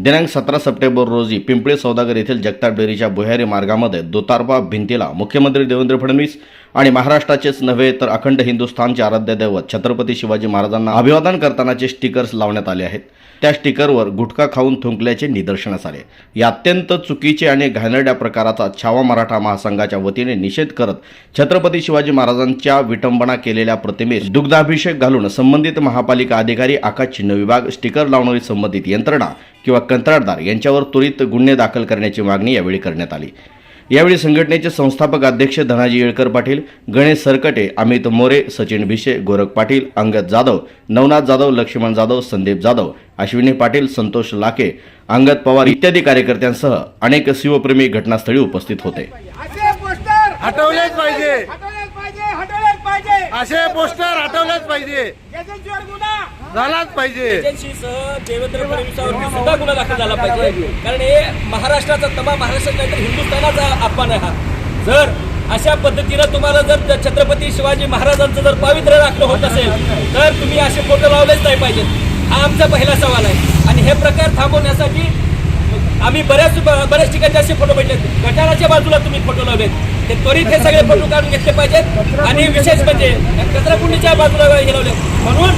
दिनांक सतरा सप्टेंबर रोजी पिंपळे सौदागर येथील जगताप डेअरीच्या भुयारी मार्गामध्ये दुतारपा भिंतीला मुख्यमंत्री देवेंद्र फडणवीस आणि महाराष्ट्राचेच नव्हे तर अखंड हिंदुस्थानचे आराध्य दैवत छत्रपती शिवाजी महाराजांना अभिवादन करतानाचे स्टिकर्स लावण्यात आले आहेत त्या स्टिकरवर गुटखा खाऊन थुंकल्याचे निदर्शनास आले. या अत्यंत चुकीचे आणि घाणेरड्या प्रकाराचा छावा मराठा महासंघाच्या वतीने निषेध करत छत्रपती शिवाजी महाराजांच्या विटंबना केलेल्या प्रतिमेस दुग्धाभिषेक घालून संबंधित महापालिका अधिकारी आकाश चिन्ह विभाग स्टिकर लावणारी संबंधित यंत्रणा किंवा कंत्राटदार यांच्यावर त्वरित गुन्हे दाखल करण्याची मागणी यावेळी करण्यात आली. यावेळी संघटनेचे संस्थापक अध्यक्ष धनाजी येळकर पाटील गणेश सरकटे अमित मोरे सचिन भिशे गोरख पाटील अंगद जाधव नवनाथ जाधव लक्ष्मण जाधव संदीप जाधव अश्विनी पाटील संतोष लाके अंगद पवार इत्यादी कार्यकर्त्यांसह अनेक शिवप्रेमी घटनास्थळी उपस्थित होते. पाहिजे. असे पोस्टर हटवलेच पाहिजे. झालाच पाहिजे. एजन्सीसह देवेंद्र फडणवीसावरती सुद्धा गुन्हा दाखल झाला पाहिजे. कारण हे महाराष्ट्राचा तमाम महाराष्ट्रात नाही तर हिंदुस्थानाचा अपमान आहे हा. जर अशा पद्धतीनं तुम्हाला जर छत्रपती शिवाजी महाराजांचं जर पावित्र्य राखलं होत असेल तर तुम्ही असे फोटो लावलेच नाही पाहिजेत. हा आमचा पहिला सवाल आहे. आणि हे प्रकार थांबवण्यासाठी आम्ही बऱ्याच बऱ्याच ठिकाणी असे फोटो भेटले गटाराच्या बाजूला तुम्ही फोटो लावलेत. ते त्वरित हे सगळे फोटो काढून घेतले पाहिजेत. आणि विशेष म्हणजे कचराकुंडीच्या बाजूला हे लावले म्हणून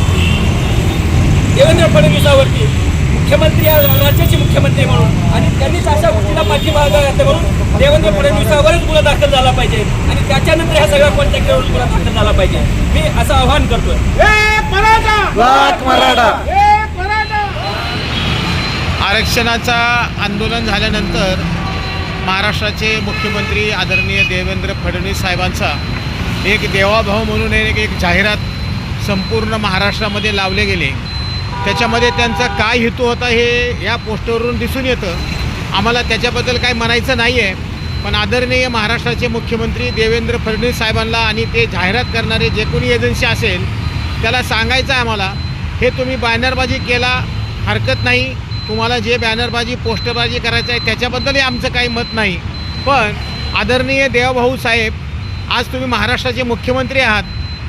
देवेंद्र फडणवीसावरती मुख्यमंत्री या राज्याचे मुख्यमंत्री म्हणून आणि त्यांनीच अशा गोष्टीला घातलं म्हणून देवेंद्र फडणवीसावरच गुन्हा दाखल झाला पाहिजे. आणि त्याच्यानंतर ह्या सगळ्या कॉन्टॅक्टवर गुन्हा दाखल झाला पाहिजे मी असं आवाहन करतोय. आरक्षणाचा आंदोलन झाल्यानंतर महाराष्ट्राचे मुख्यमंत्री आदरणीय देवेंद्र फडणवीस साहेबांचा एक देवाभाव म्हणून एक एक जाहिरात संपूर्ण महाराष्ट्रामध्ये लावले गेले. त्याच्यामध्ये त्यांचा काय हेतू होता हे या पोस्टरवरून दिसून येतं. आम्हाला त्याच्याबद्दल काय म्हणायचं नाही आहे पण आदरणीय महाराष्ट्राचे मुख्यमंत्री देवेंद्र फडणवीस साहेबांना आणि ते जाहिरात करणारे जे कोणी एजन्सी असेल त्याला सांगायचं आहे आम्हाला हे तुम्ही बॅनरबाजी केला हरकत नाही. तुम्हाला जे बॅनरबाजी पोस्टरबाजी करायचं आहे त्याच्याबद्दलही आमचं काही मत नाही. पण आदरणीय देवभाऊ साहेब आज तुम्ही महाराष्ट्राचे मुख्यमंत्री आहात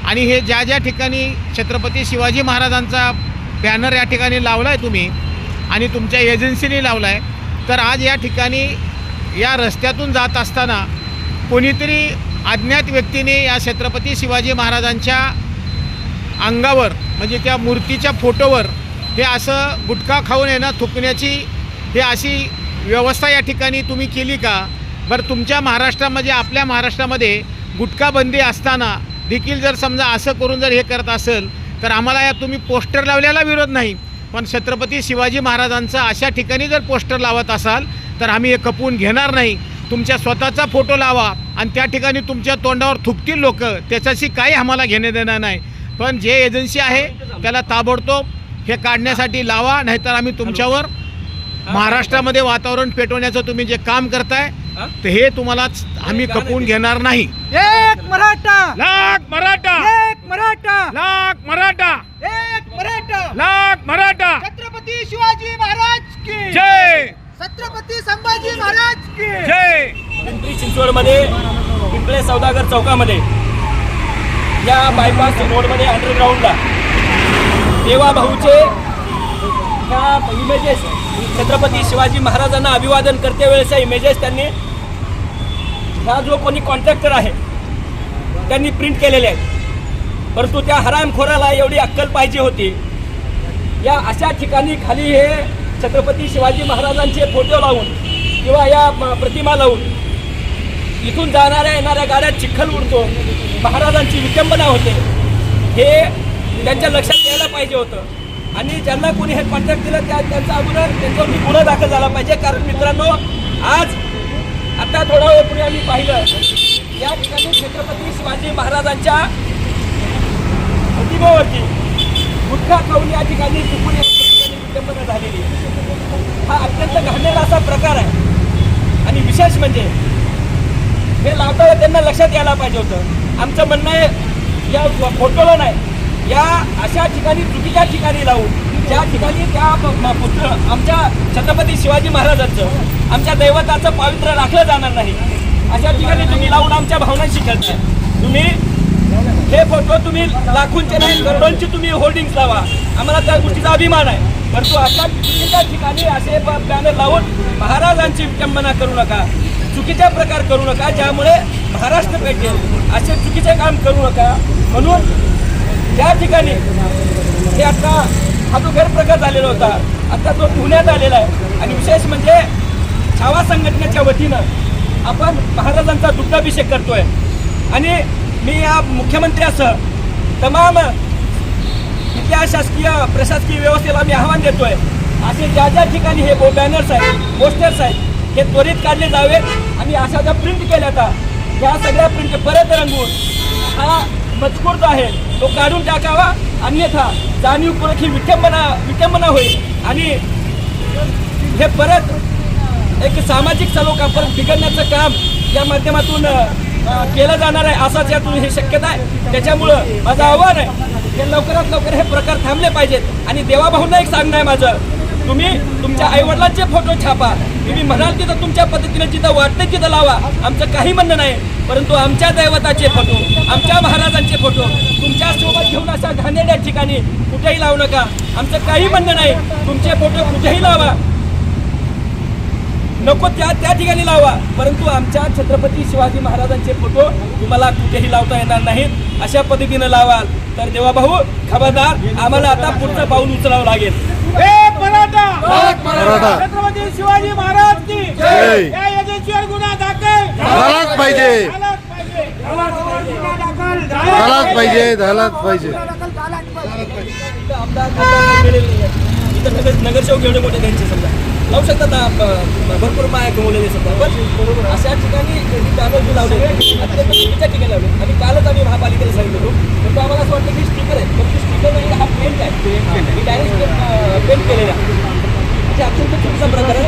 आणि हे ज्या ज्या ठिकाणी छत्रपती शिवाजी महाराजांचा बॅनर या ठिकाणी लावला आहे तुम्ही आणि तुमच्या एजन्सीने लावला आहे तर आज या ठिकाणी या रस्त्यातून जात असताना कोणीतरी अज्ञात व्यक्तीने या छत्रपती शिवाजी महाराजांच्या अंगावर म्हणजे त्या मूर्तीच्या फोटोवर हे असं गुटखा खाऊन आहे ना थुकण्याची हे अशी व्यवस्था या ठिकाणी तुम्ही केली का? बरं तुमच्या महाराष्ट्रामध्ये आपल्या महाराष्ट्रामध्ये गुटखाबंदी असताना देखील जर समजा असं करून जर हे करत असेल तर आम्हाला या तुम्ही पोस्टर लावल्याला विरोध नाही. पण छत्रपती शिवाजी महाराजांचं अशा ठिकाणी जर पोस्टर लावत असाल तर आम्ही हे खपवून घेणार नाही. तुमच्या स्वतःचा फोटो लावा आणि त्या ठिकाणी तुमच्या तोंडावर थुकतील लोक. त्याच्याशी काही आम्हाला घेणे देणं नाही. पण जे एजन्सी आहे त्याला ताबडतोब हे काढण्यासाठी लावा नाहीतर आम्ही तुमच्यावर महाराष्ट्रामध्ये वातावरण पेटवण्याचं तुम्ही जे काम करताय हा? तर हे तुम्हाला आम्ही खपवून घेणार नाही. एक मराठा. लाख मराठा. एक मराठा. लाख मराठा. एक मराठा. लाख मराठा. छत्रपती शिवाजी महाराज की. जय. छत्रपती संभाजी महाराज की. जय. पिंपरी चिंचवडमध्ये पिंपळे सौदागर चौकामध्ये या बायपास रोडमध्ये अंडरग्राऊंडला देवाभाऊचे त्या ह्या इमेजेस छत्रपती शिवाजी महाराजांना अभिवादन करते वेळेच्या इमेजेस त्यांनी ह्या जो कोणी कॉन्ट्रॅक्टर आहे त्यांनी प्रिंट केलेले आहेत. परंतु त्या हरामखोराला एवढी अक्कल पाहिजे होती. या अशा ठिकाणी खाली हे छत्रपती शिवाजी महाराजांचे फोटो लावून किंवा या प्रतिमा लावून इथून जाणाऱ्या येणाऱ्या गाड्यात चिखल उडतो. महाराजांची विटंबना होते. हे त्यांच्या लक्षात यायला पाहिजे होतं. आणि ज्यांना कोणी हे कॉन्ट्रॅक्ट दिलं त्या त्यांचा अगोदर त्यांच्यावरती गुन्हा दाखल झाला पाहिजे. कारण मित्रांनो आज आता थोडा वेळ पुढे आम्ही पाहिलं. या ठिकाणी छत्रपती शिवाजी महाराजांच्या प्रतिमेवरती गुटखा खाऊन या ठिकाणी चुकून या ठिकाणी विटंबना झालेली हा अत्यंत घाणेरडा असा प्रकार आहे. आणि विशेष म्हणजे हे लावताना त्यांना लक्षात यायला पाहिजे होतं. आमचं म्हणणं आहे या फोटोला नाही या अशा ठिकाणी चुकीच्या ठिकाणी लावून ज्या ठिकाणी त्या पुत्र आमच्या छत्रपती शिवाजी महाराजांचं आमच्या दैवताचं पावित्र्य राखलं जाणार नाही अशा ठिकाणी तुम्ही लावून आमच्या भावनांशी खेळताय. तुम्ही हे फोटो तुम्ही लाखोंचे नाही करोडोंची तुम्ही होर्डिंग्स लावा. आम्हाला त्या गोष्टीचा अभिमान आहे. परंतु अशा चुकीच्या ठिकाणी असे बॅनर लावून महाराजांची विटंबना करू नका चुकीचा प्रकार करू नका ज्यामुळे महाराष्ट्र पेटेल असे चुकीचे काम करू नका. म्हणून त्या ठिकाणी हे आता हा जो गैरप्रकार झालेला होता आता तो पुण्यात आलेला आहे. आणि विशेष म्हणजे छावा संघटनेच्या वतीनं आपण महाराजांचा दुग्धाभिषेक करतोय. आणि मी या मुख्यमंत्र्यासह तमाम इथल्या शासकीय प्रशासकीय व्यवस्थेला मी आव्हान देतोय. असे ज्या ज्या ठिकाणी हे बॅनर्स आहेत पोस्टर्स आहेत हे त्वरित काढले जावेत. आणि अशा ज्या प्रिंट केल्या आता त्या सगळ्या प्रिंट परत रंगून हा मजकूर जो आहे तो काढून टाकावा. अन्यथा जाणीवपूर्वक ही विटंबना विटंबना होईल. आणि हे परत एक सामाजिक सलोखा परत बिघडण्याचं काम या माध्यमातून केलं जाणार आहे असाच यातून ही शक्यता आहे. त्याच्यामुळं माझं आव्हान आहे हे लवकरात लवकर हे प्रकार थांबले पाहिजेत. आणि देवाभाऊंना एक सांगणं आहे माझं. तुम्ही तुमच्या आईवडिलांचे फोटो छापा. तुम्ही म्हणाल तिथं तुमच्या पद्धतीने जिथं वाटतं तिथं लावा. आमचं काही म्हणणं नाही परंतु आमच्या दैवताचे फोटो आमच्या महाराजांचे फोटो तुमच्यासोबत घेऊन अशा घाणेरड्या ठिकाणी कुठेही लावू नका. आमचं काही म्हणणं नाही तुमचे फोटो कुठेही लावा. नको त्या त्या ठिकाणी लावा. परंतु आमच्या छत्रपती शिवाजी महाराजांचे फोटो तुम्हाला कुठेही लावता येणार नाहीत. अशा पद्धतीनं लावाल. तर देवाभाऊ खबरदार आम्हाला आता पुढचं पाऊल उचलावं लागेल. एक मराठा! मराठा. छत्रपती शिवाजी महाराज की जय. या एजन्सीवर गुन्हा दाखल! झालाच पाहिजे. झालाच पाहिजे! झालाच पाहिजे! नगरसेवक एवढे मोठे त्यांचे समजा. लावू शकतात भरपूर माया कमवलेले समजा पण अशा ठिकाणी ही लावले अत्यंत चुकीच्या ठिकाणी लावले. आणि कालच आम्ही महापालिकेला सांगितलं होतो पण तो आम्हाला असं वाटतं की स्टिकर आहे पण स्टिकर नाही हा पेंट आहे मी डायरेक्ट पेंट केलेला आहे म्हणजे अत्यंत चुकीचा प्रकार आहे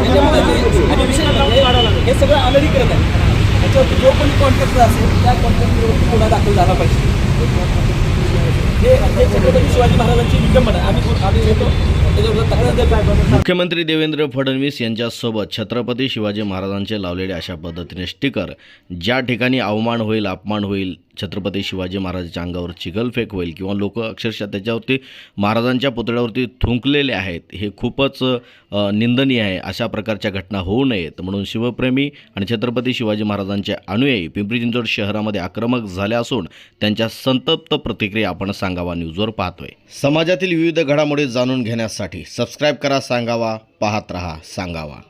त्याच्यामुळे जे- आणि विशेष म्हणजे हे सगळं अमेरिकेत आहे त्याच्यावरती जो असेल त्या कॉन्ट्रॅक्टरवरती गुन्हा दाखल झाला पाहिजे. हे छत्रपती शिवाजी महाराजांची विटंबना आम्ही आम्ही येतो मुख्यमंत्री देवेंद्र फडणवीस यांच्यासोबत छत्रपती शिवाजी महाराजांचे लावलेले अशा पद्धतीने स्टिकर ज्या ठिकाणी अवमान होईल अपमान होईल छत्रपती शिवाजी महाराजांच्या अंगावर चिखलफेक होईल किंवा लोक अक्षरशः त्याच्यावरती महाराजांच्या पुतळ्यावरती थुंकलेले आहेत हे खूपच निंदनीय आहे. अशा प्रकारच्या घटना होऊ नयेत. म्हणून शिवप्रेमी आणि छत्रपती शिवाजी महाराजांचे अनुयायी पिंपरी चिंचवड शहरामध्ये आक्रमक झाले असून त्यांच्या संतप्त प्रतिक्रिया आपण सांगावा न्यूजवर पाहतोय. समाजातील विविध घडामोडी जाणून घेण्यासाठी सबस्क्राईब करा सांगावा पाहत रहा सांगावा.